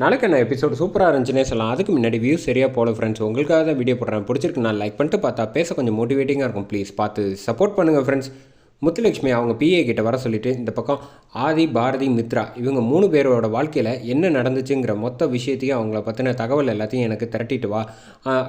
நாளைக்கு நான் எபிசோடு சூப்பராக இருந்துச்சுன்னே சொல்லலாம். அதுக்கு முன்னாடி வியூ சரியாக போல ஃப்ரெண்ட்ஸ் உங்களுக்காக தான் வீடியோ போடுறேன். பிடிச்சிருக்கு நான் லைக் பண்ணிட்டு பார்த்தா பேச கொஞ்சம் மோட்டிவேட்டிங்காக இருக்கும். ப்ளீஸ் பார்த்து சப்போர்ட் பண்ணுங்கள் ஃப்ரெண்ட்ஸ் முத்துலட்சுமி அவங்க பிஏ கிட்ட வர சொல்லிட்டு இந்த பக்கம் ஆதி பாரதி மித்ரா இவங்க மூணு பேரோட வாழ்க்கையில் என்ன நடந்துச்சுங்கிற மொத்த விஷயத்தையும் அவங்கள பற்றின தகவல் எல்லாத்தையும் எனக்கு திரட்டிட்டு வா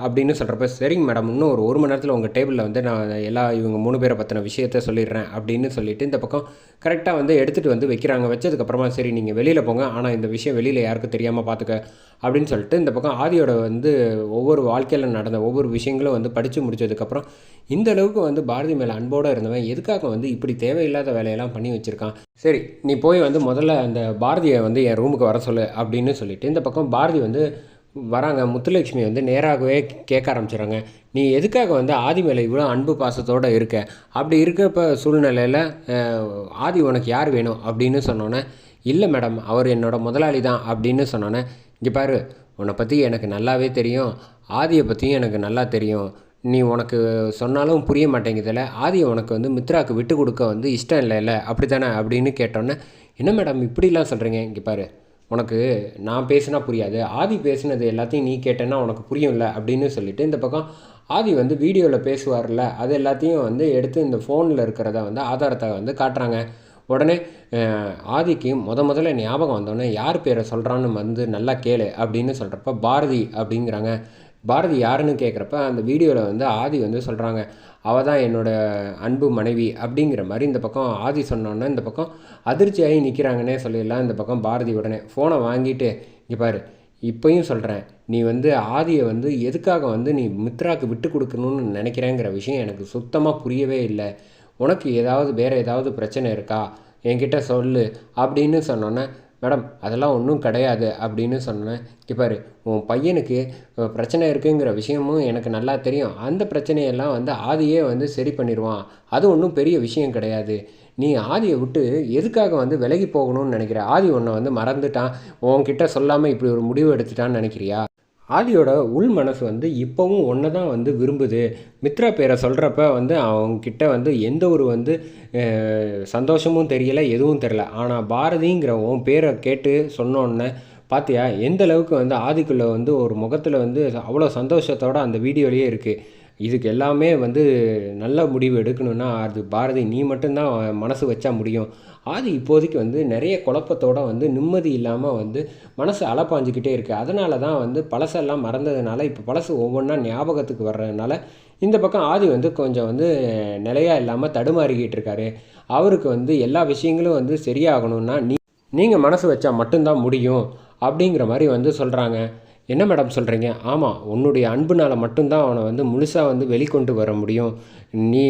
அப்படின்னு சொல்கிறப்ப சரிங்க மேடம் இன்னும் ஒரு ஒரு மணி நேரத்தில் உங்கள் டேபிளில் வந்து நான் எல்லா இவங்க மூணு பேரை பற்றின விஷயத்த சொல்லிடுறேன் அப்படின்னு சொல்லிட்டு இந்த பக்கம் கரெக்டாக வந்து எடுத்துகிட்டு வந்து வைக்கிறாங்க. வச்சதுக்கப்புறமா சரி நீங்கள் வெளியில் போங்க. ஆனால் இந்த விஷயம் வெளியில் யாருக்கும் தெரியாமல் பார்த்துக்க அப்படின்னு சொல்லிட்டு இந்த பக்கம் ஆதியோட வந்து ஒவ்வொரு வாழ்க்கையில் நடந்த ஒவ்வொரு விஷயங்களும் வந்து படித்து முடிச்சதுக்கப்புறம் இந்த அளவுக்கு வந்து பாரதி மேலே அன்போடு இருந்தவன். எதுக்காக வந்து இப்படி தேவையில்லாத வேலையெல்லாம் பண்ணி வச்சுருக்கான். சரி நீ போய் வந்து முதல்ல அந்த பாரதியை வந்து என் ரூமுக்கு வர சொல்லு அப்படின்னு சொல்லிட்டு இந்த பக்கம் பாரதி வந்து வராங்க. முத்துலட்சுமி வந்து நேராகவே கேட்க ஆரம்பிச்சிடுறாங்க. நீ எதுக்காக வந்து ஆதி மேலே இவ்வளோ அன்பு பாசத்தோடு இருக்க? அப்படி இருக்கிறப்ப சூழ்நிலையில் ஆதி உனக்கு யார் வேணும் அப்படின்னு சொன்னோன்னே இல்லை மேடம் அவர் என்னோட முதலாளி தான் அப்படின்னு சொன்னோன்னே இங்கே பாரு உன்னை பற்றி எனக்கு நல்லாவே தெரியும். ஆதியை பற்றியும் எனக்கு நல்லா தெரியும். நீ உனக்கு சொன்னாலும் புரிய மாட்டேங்குதுல்ல ஆதி உனக்கு வந்து மித்ராவுக்கு விட்டு கொடுக்க வந்து இஷ்டம் இல்லைல்ல அப்படி தானே அப்படின்னு கேட்டோன்னே என்ன மேடம் இப்படிலாம் சொல்கிறீங்க இங்கே பாரு உனக்கு நான் பேசினா புரியாது ஆதி பேசினது எல்லாத்தையும் நீ கேட்டேன்னா உனக்கு புரியும்ல அப்படின்னு சொல்லிட்டு இந்த பக்கம் ஆதி வந்து வீடியோவில் பேசுவார்ல அது எல்லாத்தையும் வந்து எடுத்து இந்த ஃபோனில் இருக்கிறத வந்து ஆதாரத்தை வந்து காட்டுறாங்க. உடனே ஆதிக்கு முத முதல்ல ஞாபகம் வந்தோடனே யார் பேரை சொல்கிறான்னு வந்து நல்லா கேளு அப்படின்னு சொல்கிறப்ப பாரதி அப்படிங்கிறாங்க. பாரதி யாருன்னு கேட்குறப்ப அந்த வீடியோவில் வந்து ஆதி வந்து சொல்கிறாங்க அவள் தான் என்னோட அன்பு மனைவி அப்படிங்கிற மாதிரி இந்த பக்கம் ஆதி சொன்னோன்னே இந்த பக்கம் அதிர்ச்சியாகி நிற்கிறாங்கன்னே சொல்லிடலாம். இந்த பக்கம் பாரதி உடனே ஃபோனை வாங்கிட்டு இங்கே பாரு இப்பயும் சொல்கிறேன் நீ வந்து ஆதியை வந்து எதுக்காக வந்து நீ மித்ராக்கு விட்டு கொடுக்கணும்னு நினைக்கிறேங்கிற விஷயம் எனக்கு சுத்தமாக புரியவே இல்லை. உனக்கு ஏதாவது வேறு ஏதாவது பிரச்சனை இருக்கா? என்கிட்ட சொல்லு அப்படின்னு சொன்னோன்னே மேடம் அதெல்லாம் ஒன்றும் கிடையாது அப்படின்னு சொன்னேன். இங்கே பாரு உன் பையனுக்கு பிரச்சனை இருக்குங்கிற விஷயமும் எனக்கு நல்லா தெரியும். அந்த பிரச்சனையெல்லாம் வந்து ஆதியே வந்து சரி பண்ணிடுவான் அது ஒன்றும் பெரிய விஷயம் கிடையாது. நீ ஆதியை விட்டு எதுக்காக வந்து விலகி போகணும்னு நினைக்கிற? ஆதி உன்னை வந்து மறந்துட்டான். உன்கிட்ட சொல்லாமல் இப்படி ஒரு முடிவு எடுத்துட்டான்னு நினைக்கிறியா? ஆதியோட உள் மனசு வந்து இப்போவும் ஒன்றை தான் வந்து விரும்புது. மித்ரா பேரை சொல்கிறப்ப வந்து அவங்கக்கிட்ட வந்து எந்த ஒரு வந்து சந்தோஷமும் தெரியல எதுவும் தெரியல. ஆனால் பாரதிங்கிற உன் பேரை கேட்டு சொன்னோன்னே பார்த்தியா எந்த அளவுக்கு வந்து ஆதிக்குள்ளே வந்து ஒரு முகத்தில் வந்து அவ்வளோ சந்தோஷத்தோடு அந்த வீடியோலேயே இருக்குது இதுக்கு எல்லாமே வந்து நல்ல முடிவு எடுக்கணும்னா அது பாரதி நீ மட்டும்தான் மனசு வச்சா முடியும். ஆதி இப்போதைக்கு வந்து நிறைய குழப்பத்தோட வந்து நிம்மதி இல்லாமல் வந்து மனசு அலப்பாஞ்சிக்கிட்டே இருக்குது அதனால தான் வந்து பழசெல்லாம் மறந்ததுனால இப்போ பழசு ஒவ்வொன்றா ஞாபகத்துக்கு வர்றதுனால இந்த பக்கம் ஆதி வந்து கொஞ்சம் வந்து நிலையாக இல்லாமல் தடுமாறிக்கிட்டு இருக்காரு. அவருக்கு வந்து எல்லா விஷயங்களும் வந்து சரியாகணும்னா நீ நீங்கள் மனசு வச்சா மட்டும்தான் முடியும் அப்படிங்கிற மாதிரி வந்து சொல்கிறாங்க என்ன மேடம் சொல்கிறீங்க ஆமாம் உன்னுடைய அன்புனால் மட்டும்தான் அவனை வந்து முழுசாக வந்து வெளிக்கொண்டு வர முடியும். நீ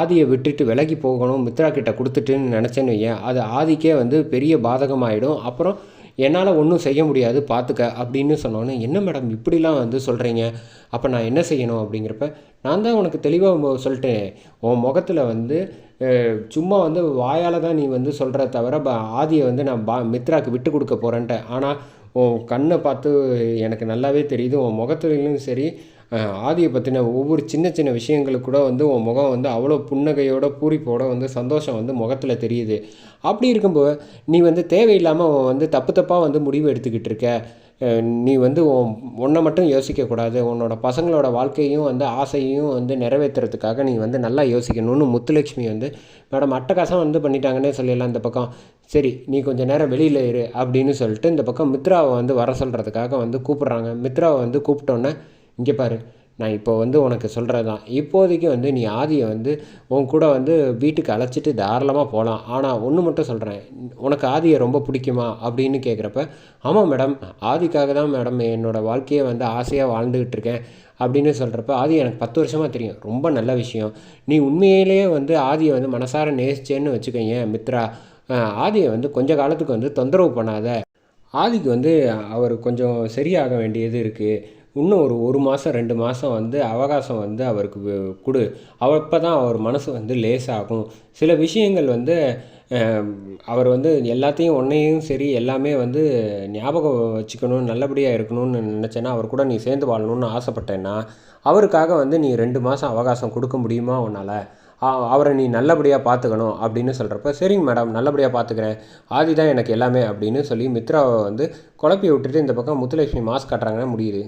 ஆதியை விட்டுட்டு விலகி போகணும் மித்ரா கிட்ட கொடுத்துட்டுன்னு நினச்சேன்னு வையேன். அது ஆதிக்கே வந்து பெரிய பாதகமாயிடும். அப்புறம் என்னால் ஒன்றும் செய்ய முடியாது பார்த்துக்க அப்படின்னு சொன்னோன்னே என்ன மேடம் இப்படிலாம் வந்து சொல்கிறீங்க அப்போ நான் என்ன செய்யணும்? அப்படிங்கிறப்ப நான் தான் உனக்கு தெளிவாக சொல்லிட்டேன். உன் முகத்தில் வந்து சும்மா வந்து வாயால் தான் நீ வந்து சொல்கிற தவிர ப- ஆதியை வந்து நான் பா மித்ராக்கு விட்டு கொடுக்க போகிறேன்ட்டு ஆனால் உன் கண்ணை பார்த்து எனக்கு நல்லாவே தெரியுது உன் முகத்துலையும் சரி ஆதியை பற்றின ஒவ்வொரு சின்ன சின்ன விஷயங்களுக்கு கூட வந்து உன் முகம் வந்து அவ்வளோ புன்னகையோட பூரிப்போட வந்து சந்தோஷம் வந்து முகத்தில் தெரியுது. அப்படி இருக்கும்போது நீ வந்து தேவையில்லாமல் வந்து தப்பு தப்பாக வந்து முடிவு எடுத்துக்கிட்டு இருக்க. நீ வந்து உன் உன்னை மட்டும் யோசிக்கக்கூடாது உன்னோட பசங்களோட வாழ்க்கையும் வந்து ஆசையும் வந்து நிறைவேற்றுறதுக்காக நீ வந்து நல்லா யோசிக்கணும்னு முத்துலட்சுமி வந்து மேடம் அட்டகாசம் வந்து பண்ணிட்டாங்கன்னே சொல்லிடலாம் இந்த பக்கம். சரி நீ கொஞ்சம் நேரம் வெளியில் இரு அப்படின்னு சொல்லிட்டு இந்த பக்கம் மித்ராவை வந்து வர சொல்கிறதுக்காக வந்து கூப்பிட்றாங்க. மித்ராவை வந்து கூப்பிட்டோன்னே இங்கே பாரு நான் இப்போ வந்து உனக்கு சொல்கிறது தான். இப்போதைக்கு வந்து நீ ஆதியை வந்து உன் கூட வந்து வீட்டுக்கு அழைச்சிட்டு தாராளமாக போகலாம் ஆனால் ஒன்று மட்டும் சொல்கிறேன் உனக்கு ஆதியை ரொம்ப பிடிக்குமா? அப்படின்னு கேட்குறப்ப ஆமாம் மேடம். ஆதிக்காக தான் மேடம் என்னோடய வாழ்க்கையை வந்து ஆசையாக வாழ்ந்துக்கிட்டு இருக்கேன் அப்படின்னு சொல்கிறப்ப ஆதி எனக்கு பத்து வருஷமாக தெரியும். ரொம்ப நல்ல விஷயம். நீ உண்மையிலேயே வந்து ஆதியை வந்து மனசார நேசிச்சேன்னு வச்சுக்கோங்க மித்ரா. ஆதியை வந்து கொஞ்ச காலத்துக்கு வந்து தொந்தரவு பண்ணாத. ஆதிக்கு வந்து அவர் கொஞ்சம் சரியாக வேண்டியது இருக்குது இன்னும் ஒரு ஒரு மாதம் ரெண்டு மாதம் வந்து அவகாசம் வந்து அவருக்கு கொடு. அப்போ தான் அவர் மனசு வந்து லேசாகும். சில விஷயங்கள் வந்து அவர் வந்து எல்லாத்தையும் ஒன்றையும் சரி எல்லாமே வந்து ஞாபகம் வச்சுக்கணும் நல்லபடியாக இருக்கணும்னு நினச்சேன்னா அவர் கூட நீ சேர்ந்து வாழணும்னு ஆசைப்பட்டேன்னா அவருக்காக வந்து நீ ரெண்டு மாதம் அவகாசம் கொடுக்க முடியுமா உன்னால்? அவரை நீ நல்லபடியாக பார்த்துக்கணும் அப்படின்னு சொல்கிறப்ப சரிங்க மேடம் நல்லபடியாக பார்த்துக்கிறேன் ஆதி தான் எனக்கு எல்லாமே அப்படின்னு சொல்லி மித்ராவை வந்து குழப்பி விட்டுட்டு இந்த பக்கம் முத்துலட்சுமி மாஸ்க் கட்டுறாங்கன்னா முடியுது.